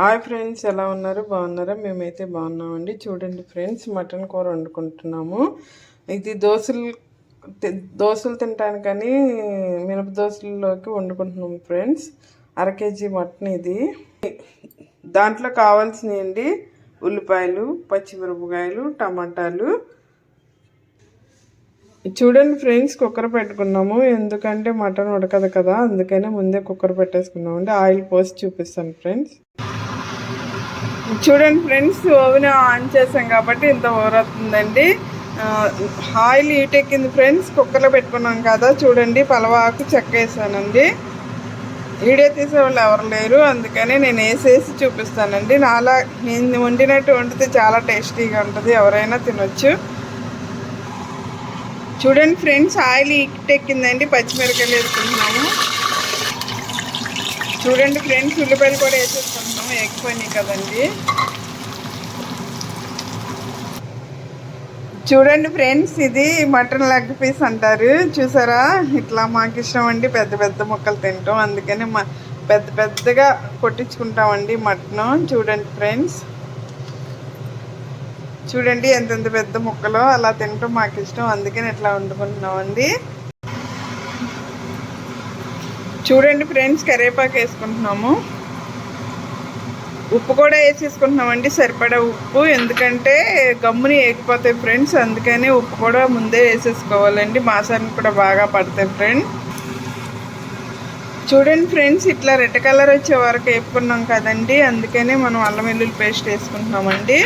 Hi friends ఎలా ఉన్నారు? బాగున్నారా? మేమైతే బాగున్నామండి. చూడండి ఫ్రెండ్స్ మటన్ కూర వండుకుంటున్నాము. ఇది దోశలు తి- దోశలు తినటానికని మినప దోశల్లోకి వండుకుంటున్నాము ఫ్రెండ్స్. అర కేజీ మటన్ ఇది. దాంట్లో కావాల్సినవి ఉల్లిపాయలు పచ్చిమిరపకాయలు టమాటాలు. చూడండి ఫ్రెండ్స్ కుక్కర్ పెట్టుకున్నాము. ఎందుకంటే మటన్ ఉడకదు కదా అందుకనే ముందే కుక్కర్ పెట్టేసుకున్నాము అండి ఆయిల్ పోసి చూపిస్తాను ఫ్రెండ్స్. చూడండి ఫ్రెండ్స్ ఓవెన్ ఆన్ చేసాం కాబట్టి ఇంత ఓవర్ అవుతుందండి. ఆయిల్ హీట్ ఎక్కింది ఫ్రెండ్స్ కుక్కర్లో పెట్టుకున్నాం కదా చూడండి పలవాకు చెక్క వేసానండి. వీడియో తీసే వాళ్ళు ఎవరు లేరు అందుకని నేను వేసేసి చూపిస్తానండి. నాలా నేను వండినట్టు వండితే చాలా టేస్టీగా ఉంటుంది ఎవరైనా తినొచ్చు. చూడండి ఫ్రెండ్స్ ఆయిల్ హీట్ ఎక్కిందండి పచ్చిమిరకాయలు వేసుకుంటున్నాము. చూడండి ఫ్రెండ్స్ ఉల్లిపాయలు కూడా వేసేసుకుంటున్నాము. ఎక్కువని కదండి. చూడండి ఫ్రెండ్స్ ఇది మటన్ లెగ్ పీస్ అంటారు. చూసారా? ఇట్లా మాకు ఇష్టం అండి. పెద్ద పెద్ద ముక్కలు తింటాం. అందుకని మా పెద్ద పెద్దగా కొట్టించుకుంటామండి మటన్. చూడండి ఫ్రెండ్స్. చూడండి ఎంతెంత పెద్ద ముక్కలో అలా తింటాం. మాకు ఇష్టం. అందుకని ఇట్లా వండుకుంటున్నామండి. చూడండి ఫ్రెండ్స్ కరివేపాకు వేసుకుంటున్నాము. ఉప్పు కూడా వేసేసుకుంటున్నామండి సరిపడా ఉప్పు. ఎందుకంటే గమ్ముని వేయకపోతాయి ఫ్రెండ్స్ అందుకని ఉప్పు కూడా ముందే వేసేసుకోవాలండి. మాసానికి కూడా బాగా పడతాయి ఫ్రెండ్ చూడండి ఫ్రెండ్స్ ఇట్లా రెడ్ కలర్ వచ్చే వరకు వేపుకున్నాం కదండి. అందుకనే మనం అల్లం వెల్లుల్లి పేస్ట్ వేసుకుంటున్నామండి.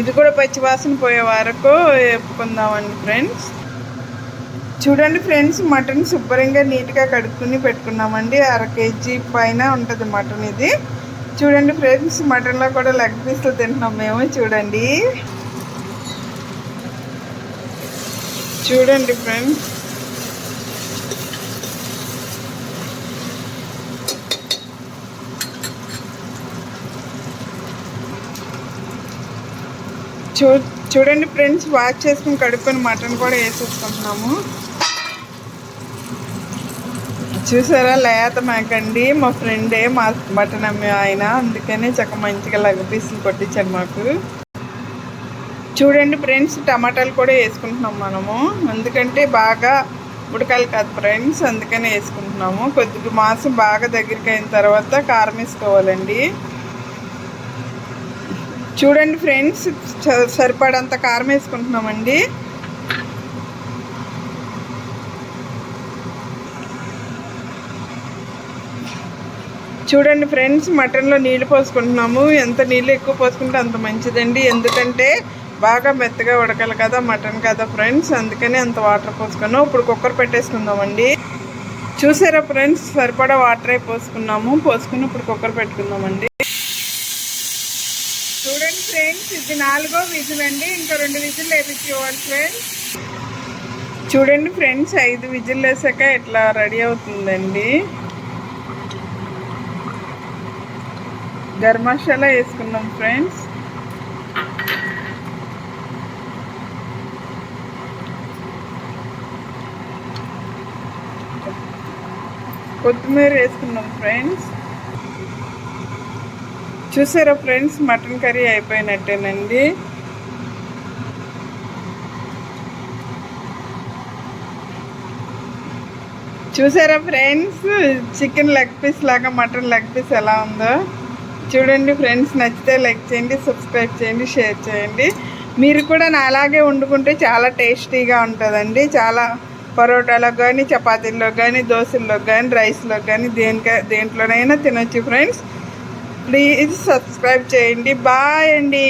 ఇది కూడా పచ్చివాసన పోయే వరకు వేపుకుందామండి ఫ్రెండ్స్ చూడండి ఫ్రెండ్స్ మటన్ శుభ్రంగా నీట్గా కడుక్కుని పెట్టుకున్నామండి. అర కేజీ పైన ఉంటుంది మటన్ ఇది. చూడండి ఫ్రెండ్స్ మటన్లో కూడా లెగ్ పీస్లు తింటున్నాం మేము చూడండి. చూడండి ఫ్రెండ్స్. చూ చూడండి ఫ్రెండ్స్ వాష్ చేసుకుని కడుక్కొని మటన్ కూడా వేసేసుకుంటున్నాము. చూసారా లేత మాకండి. మా ఫ్రెండే మా మటన్ అమ్మే ఆయన. అందుకనే చక్క మంచిగా లగ్ పీసులు కొట్టించాడు మాకు. చూడండి ఫ్రెండ్స్ టమాటాలు కూడా వేసుకుంటున్నాం మనము. ఎందుకంటే బాగా ఉడకాలి కాదు ఫ్రెండ్స్ అందుకనే వేసుకుంటున్నాము. కొద్దిగా మాంసం బాగా దగ్గరికి అయిన తర్వాత కారం వేసుకోవాలండి. చూడండి ఫ్రెండ్స్ సరిపడంత కారం వేసుకుంటున్నామండి. చూడండి ఫ్రెండ్స్ మటన్లో నీళ్ళు పోసుకుంటున్నాము. ఎంత నీళ్ళు ఎక్కువ పోసుకుంటే అంత మంచిదండి. ఎందుకంటే బాగా మెత్తగా ఉడకాలి కదా మటన్ కదా ఫ్రెండ్స్ అందుకని అంత వాటర్ పోసుకున్నాం. ఇప్పుడు కుక్కర్ పెట్టేసుకుందామండి. చూసారా ఫ్రెండ్స్ సరిపడా వాటర్ అయి పోసుకున్నాము. పోసుకుని ఇప్పుడు కుక్కర్ పెట్టుకుందామండి. చూడండి ఫ్రెండ్స్ ఇది నాలుగో విజిల్ అండి. ఇంకా రెండు విజిల్ వేపించుకోవాలి ఫ్రెండ్స్ చూడండి ఫ్రెండ్స్ ఐదు విజిల్ వేసాక ఇట్లా రెడీ అవుతుందండి? గరం మసాలా వేసుకున్నాం ఫ్రెండ్స్ కొత్తిమీర వేసుకున్నాం ఫ్రెండ్స్ చూసారా ఫ్రెండ్స్ మటన్ కర్రీ అయిపోయినట్టేనండి. చూసారా ఫ్రెండ్స్ చికెన్ లెగ్ పీస్ లాగా మటన్ లెగ్ పీస్ ఎలా ఉందో. చూడండి ఫ్రెండ్స్ నచ్చితే లైక్ చేయండి సబ్స్క్రైబ్ చేయండి షేర్ చేయండి. మీరు కూడా నా అలాగే వండుకుంటే చాలా టేస్టీగా ఉంటుందండి. చాలా పరోటాలో కానీ చపాతీల్లో కానీ దోశల్లో కానీ రైస్లో కానీ దేనిక దేంట్లోనైనా తినొచ్చు ఫ్రెండ్స్. ప్లీజ్ సబ్స్క్రైబ్ చేయండి. బాయ్ అండి.